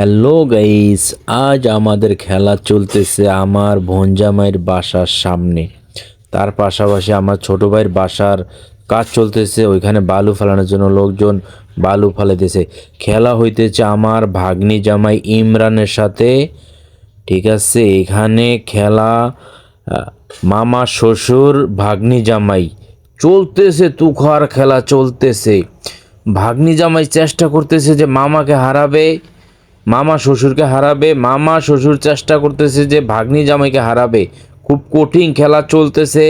Hello guys, আজ আমাদের খেলা চলতেছে আমার ভঞ্জামাইয়ের বাসার সামনে। তার পাশাপাশি আমার ছোট ভাইয়ের বাসার কাজ চলতেছে, ওইখানে বালু ফেলানোর জন্য লোকজন বালু ফেলাইতেছে। খেলা হইতেছে আমার ভাগ্নি জামাই ইমরানের সাথে। ঠিক আছে, এখানে খেলা মামা, শ্বশুর, ভাগ্নি জামাই। চলতেছে তুখার খেলা, চলতেছে। ভাগ্নি জামাই চেষ্টা করতেছে যে মামাকে হারাবে। মামা শ্বশুরকে হারাবে, মামা শ্বশুর চেষ্টা করতেছে যে ভাগ্নি জামাইকে হারাবে। খুব কঠিন খেলা চলতেছে,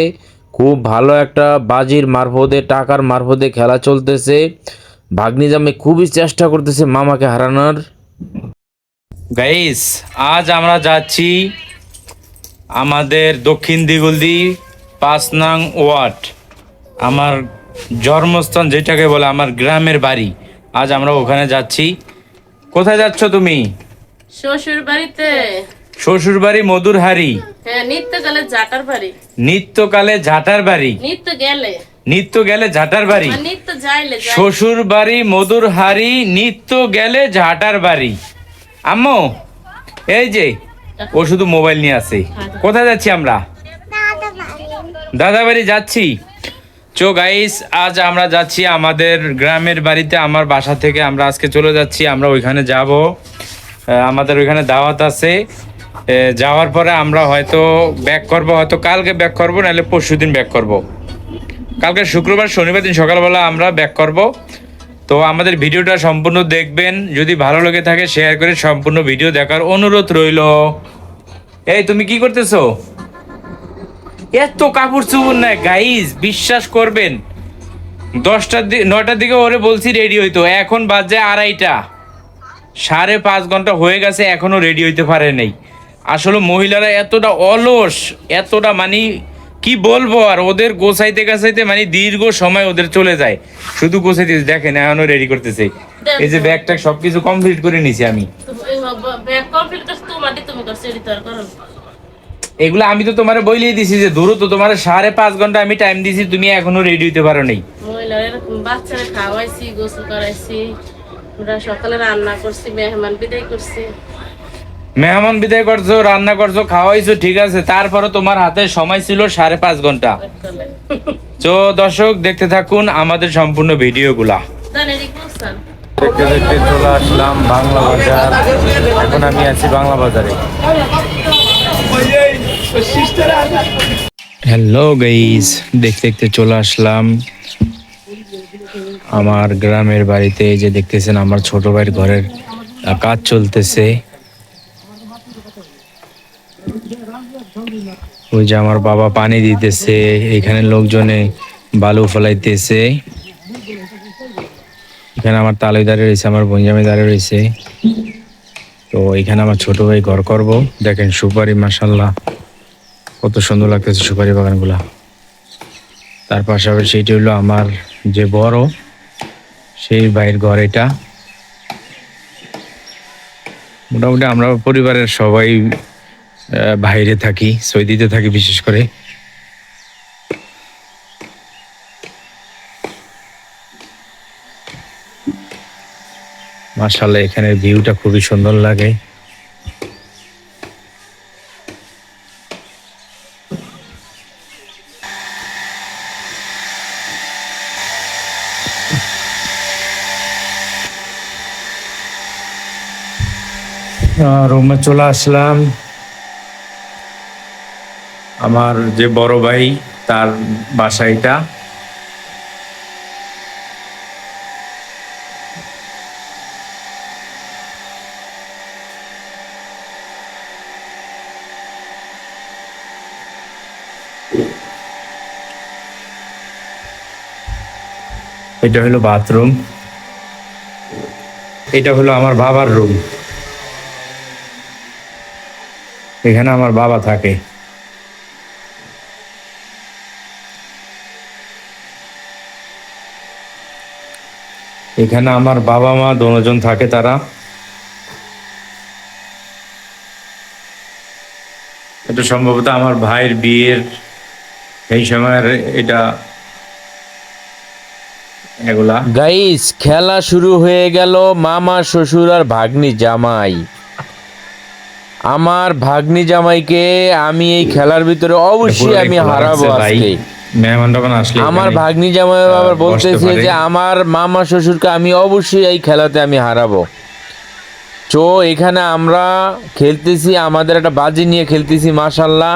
খুব ভালো একটা বাজির মারফতে, টাকার মারফতে খেলা চলতেছে। ভাগ্নি জামাই খুবই চেষ্টা করতেছে মামাকে হারানোর। গাইস, আজ আমরা যাচ্ছি আমাদের দক্ষিণ দিগুলদি পাঁচ নং ওয়ার্ড। আমার জন্মস্থান যেটাকে বলে আমার গ্রামের বাড়ি। আজ আমরা ওখানে যাচ্ছি। কোথায় যাচ্ছ তুমি? শ্বশুর বাড়িতে শ্বশুর বাড়ি মধুরহারি। হ্যাঁ নিত্য গেলে জাটার বাড়ি। নিত্যকালে ঝাটার বাড়ি? নিত্য গেলে নিত্য গেলে ঝাটার বাড়ি? নিত্য যাইলে শ্বশুর বাড়ি মধুর মধুরহারি নিত্য গেলে ঝাটার বাড়ি। আম্মু এই যে ও শুধু মোবাইল নিয়ে আসে। কোথায় যাচ্ছি আমরা? দাদা বাড়ি যাচ্ছি? চো গাইস আজ আমরা যাচ্ছি আমাদের গ্রামের বাড়িতে। আমার বাসা থেকে আমরা আজকে চলে যাচ্ছি, আমরা ওইখানে যাব। আমাদের ওইখানে দাওয়াত আছে। যাওয়ার পরে আমরা হয়তো ব্যাক করব, হয়তো কালকে ব্যাক করব, নাহলে পরশু দিন ব্যাক করব। কালকে শুক্রবার, শনিবার দিন সকালবেলা আমরা ব্যাক করব। তো আমাদের ভিডিওটা সম্পূর্ণ দেখবেন। যদি ভালো লেগে থাকে শেয়ার করে সম্পূর্ণ ভিডিও দেখার অনুরোধ রইল। এই, তুমি কি করতেছো? এত কাপড় চুপড় না গাইজ বিশ্বাস করবেন। দশটার দিকে নয়টার দিকে ওরে বলছি রেডি হইতো এখন বাজে আড়াইটা। সাড়ে পাঁচ ঘণ্টা হয়ে গেছে এখনও রেডি হইতে পারে নাই। আসলে মহিলারা এতটা অলস এতটা মানে কি বলব আর ওদের গোছাইতে গাছাইতে মানে দীর্ঘ সময় ওদের চলে যায়। শুধু গোছাইতে দেখেন এখনও রেডি করতেছে। এই যে ব্যাগ ট্যাগ সবকিছু কমপ্লিট করে নিছি আমি। ব্যাগ কমপ্লিট করছে তুমি করছ করো। এগুলো আমি তো তোমার বইলেই দিছি যে ধরো তো তোমার সাড়ে পাঁচ ঘণ্টা আমি টাইম দিছি তুমি এখনও রেডি হইতে পারো নাই বাচ্চারা খাওয়াইছি গোসল করাইছি। ওরা সকালে রান্না করছি মেহমান বিদায় করছি। মেহমান বিদায় করছ রান্না করছ খাওয়াইছো ঠিক আছে তারপরে তোমার হাতে সময় ছিল সাড়ে পাঁচ ঘণ্টা। তো দর্শক দেখতে থাকুন আমাদের সম্পূর্ণ ভিডিওগুলা। দেখতে দেখতে চলে আসলাম বাংলা বাজার। এখন আমি আছি বাংলা বাজারে। হ্যালো গাইজ দেখতে দেখতে চলে আসলাম আমার গ্রামের বাড়িতে। যে দেখতেছেন, আমার ছোট ভাইয়ের ঘরের কাজ চলতেছে। ওই যে আমার বাবা পানি দিতেছে, এখানে লোকজনে বালু ফলাইতেছে। এখানে আমার তালুই দাঁড়িয়ে রয়েছে, আমার বঞ্জামি দাঁড়িয়ে রয়েছে। তো এখানে আমার ছোট ভাই ঘর করব। দেখেন সুপারি মাসাল্লাহ কত সুন্দর লাগতেছে সুপারি বাগানগুলা। তার পাশাপাশি সেটি হলো আমার যে বড়, সেই ভাইয়ের ঘর এটা। মোটামুটি আমরা পরিবারের সবাই বাইরে থাকি, সৌদিতে থাকি বিশেষ করে। মার্শাল্লাহ এখানের ভিউটা খুবই সুন্দর লাগে। রুমে চলে আসলাম। আমার যে বড় ভাই, তার বাসা এটা। এটা হলো বাথরুম। এটা হলো আমার বাবার রুম। এখানে আমার বাবা থাকে। এখানে আমার বাবা মা দুজন থাকে তারা। এটা সম্ভবত আমার ভাইয়ের বিয়ের এই সময়ের এটা এগুলা। গাইস খেলা শুরু হয়ে গেল মামা, শ্বশুর আর ভাগ্নি জামাই। আমার ভাগ্নি জামাইকে আমি এই খেলার ভিতরে অবশ্যই আমি হারাবো আজকে। আমার ভাগ্নি জামাই আবার বলতেছে যে আমার মামা শ্বশুরকে আমি অবশ্যই এই খেলাতে আমি হারাবো। তো এখানে আমরা খেলতেছি আমাদের একটা বাজি নিয়ে খেলতেছি মাশাল্লাহ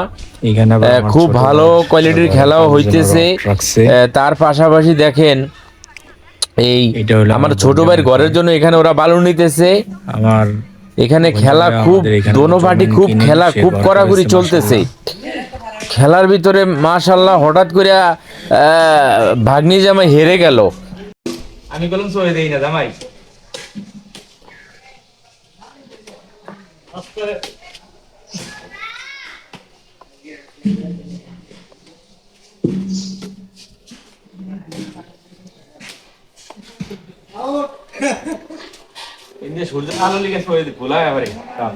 খুব ভালো কোয়ালিটির খেলাও হইতেছে। তার পাশাপাশি দেখেন এই আমার ছোট ভাইয়ের ঘরের জন্য এখানে ওরা বালু নিতেছে। আমার এখানে খেলা খুব দোনো পার্টি খুব খেলা খুব কড়াকড়ি চলতেছে। খেলার ভিতরে মাশাল্লাহ হঠাৎ করে আহ, ভাগ্নি জামাই হেরে গেল। আমি কলম সরে দেই না জামাই। ইন্দে সূর্য আলো লিগে সরে দি ভুলা এবারে কাম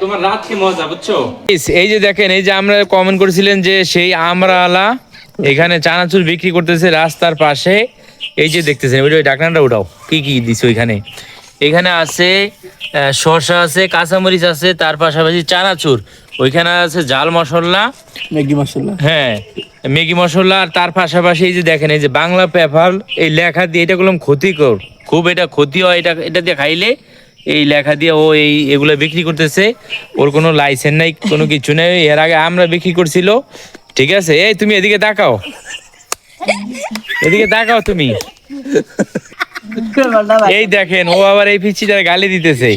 তোমার রাত মজা বুঝছ? এই যে দেখেন এই যে আমরা কমেন্ট করেছিলেন যে সেই আমরালা এখানে চানাচুর বিক্রি করতেছে রাস্তার পাশে এই যে দেখতেছেন ওই ডাকনাটা উঠাও কি কি দিছে ওইখানে? এখানে আছে শসা আছে কাঁচামরিচ আছে তার পাশাপাশি চানাচুর ওইখানে আছে জাল মশলা ম্যাগি মশলা। হ্যাঁ ম্যাগি মশলা আর তার পাশাপাশি এই যে দেখেন এই যে বাংলা পেপার এই লেখা দিয়ে এটা করলাম ক্ষতিকর খুব এটা ক্ষতি হয় এটা এটা দিয়ে খাইলে এই লেখা দিয়ে ও এই এগুলো বিক্রি করতেছে ওর কোনো লাইসেন্স নাই কোনো কিছু নেই এর আগে আমরা বিক্রি করছিল ঠিক আছে এই তুমি এদিকে তাকাও এদিকে তাকাও তুমি এই দেখেন ও আবার এই পিচ্ছিটার গালি দিতেছে